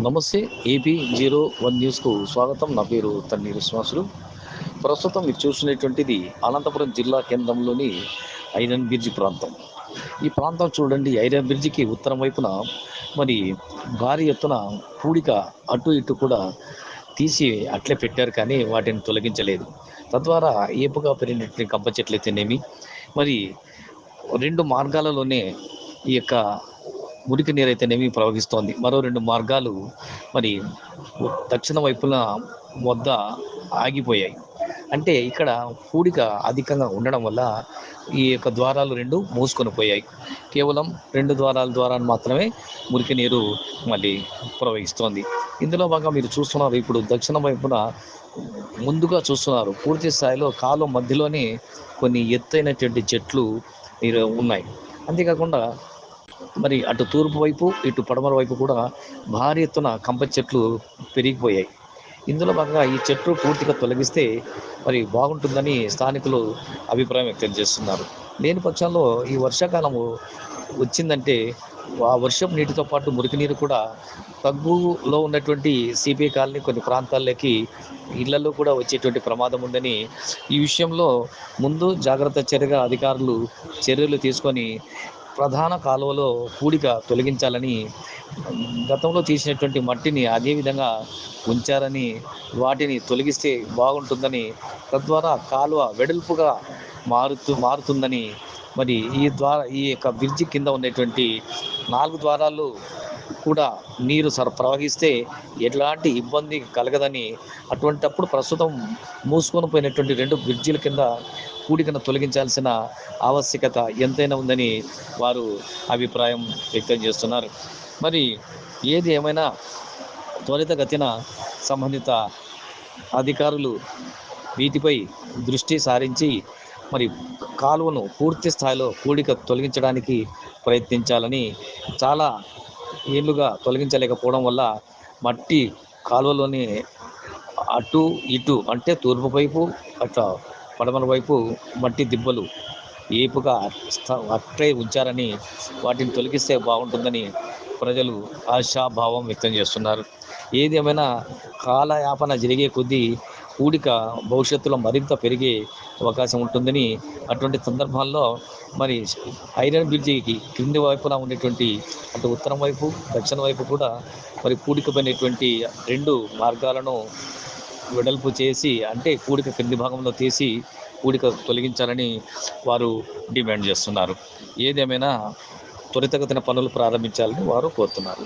నమస్తే AP zero one న్యూస్కు స్వాగతం. నా పేరు తన్నీరు శ్వాసులు ప్రస్తుతం మీరు చూసినటువంటిది అనంతపురం జిల్లా కేంద్రంలోని ఐరన్ బ్రిడ్జి ప్రాంతం. ఈ ప్రాంతం చూడండి ఐరన్ బ్రిడ్జికి ఉత్తరం వైపున మరి భారీ ఎత్తున పూడిక అటు ఇటు కూడా తీసి అట్లే పెట్టారు కానీ వాటిని తొలగించలేదు. తద్వారా ఏపుగా పెరిగినటువంటి కంప చెట్లు అయితేనేమి మరి రెండు మార్గాలలోనే ఈ యొక్క మురికి నీరు అయితేనేమి ప్రవహిస్తోంది. మరో రెండు మార్గాలు మరి దక్షిణ వైపున వద్ద ఆగిపోయాయి. అంటే ఇక్కడ పూడిక అధికంగా ఉండడం వల్ల ఈ యొక్క ద్వారాలు రెండు మూసుకొని పోయాయి. కేవలం రెండు ద్వారాల ద్వారా మాత్రమే మురికి నీరు మళ్ళీ ప్రవహిస్తోంది. ఇందులో బాగా మీరు చూస్తున్నారు. ఇప్పుడు దక్షిణ వైపున ముందుగా చూస్తున్నారు. పూర్తి స్థాయిలో కాలువ మధ్యలోనే కొన్ని ఎత్తైనటువంటి చెట్లు మీరు ఉన్నాయి. అంతేకాకుండా మరి అటు తూర్పు వైపు ఇటు పడమర వైపు కూడా భారీ ఎత్తున కంప చెట్లు పెరిగిపోయాయి. ఇందులో భాగంగా ఈ చెట్లు పూర్తిగా తొలగిస్తే మరి బాగుంటుందని స్థానికులు అభిప్రాయం వ్యక్తం చేస్తున్నారు. లేని పక్షంలో ఈ వర్షాకాలము వచ్చిందంటే ఆ వర్షం నీటితో పాటు మురికి నీరు కూడా తగ్గులో ఉన్నటువంటి సిపిఐ కాలనీ కొన్ని ప్రాంతాల్లోకి ఇళ్ళలో కూడా వచ్చేటువంటి ప్రమాదం ఉందని ఈ విషయంలో ముందు జాగ్రత్త చర్యగా అధికారులు చర్యలు తీసుకొని ప్రధాన కాలువలో పూడిక తొలగించాలని గతంలో తీసినటువంటి మట్టిని అదే విధంగా ఉంచారని వాటిని తొలగిస్తే బాగుంటుందని తద్వారా కాలువ వెడల్పుగా మారుతూ మారుతుందని మరి ఈ ద్వారా ఈ యొక్క బ్రిడ్జి కింద ఉన్నటువంటి నాలుగు ద్వారాలు కూడా నీరు సర ప్రవహిస్తే ఎలాంటి ఇబ్బంది కలగదని అటువంటప్పుడు ప్రస్తుతం మూసుకొని పోయినటువంటి రెండు బ్రిడ్జిల కింద కూడికను తొలగించాల్సిన ఆవశ్యకత ఎంతైనా ఉందని వారు అభిప్రాయం వ్యక్తం చేస్తున్నారు. మరి ఏది ఏమైనా త్వరితగతిన సంబంధిత అధికారులు వీటిపై దృష్టి సారించి మరి కాలువను పూర్తి స్థాయిలో కూడిక తొలగించడానికి ప్రయత్నించాలని చాలా ఏళ్ళుగా తొలగించలేకపోవడం వల్ల మట్టి కాలువలోని అటు ఇటు అంటే తూర్పు వైపు అట్లా పడమర వైపు మట్టి దిబ్బలు ఏపుగా స్థ- ఉంచారని వాటిని తొలగిస్తే బాగుంటుందని ప్రజలు ఆశాభావం వ్యక్తం చేస్తున్నారు. ఏది ఏమైనా కాలయాపన జరిగే కొద్దీ కూడిక భవిష్యత్తులో మరింత పెరిగే అవకాశం ఉంటుందని అటువంటి సందర్భాల్లో మరి ఐరన్ బ్రిడ్జికి క్రింది వైపున ఉండేటువంటి అటు ఉత్తరం వైపు దక్షిణ వైపు కూడా మరి కూడికపోయినటువంటి రెండు మార్గాలను వెడల్పు చేసి అంటే కూడిక క్రింది భాగంలో తీసి కూడిక తొలగించాలని వారు డిమాండ్ చేస్తున్నారు. ఏదేమైనా త్వరితగతిన పనులు ప్రారంభించాలని వారు కోరుతున్నారు.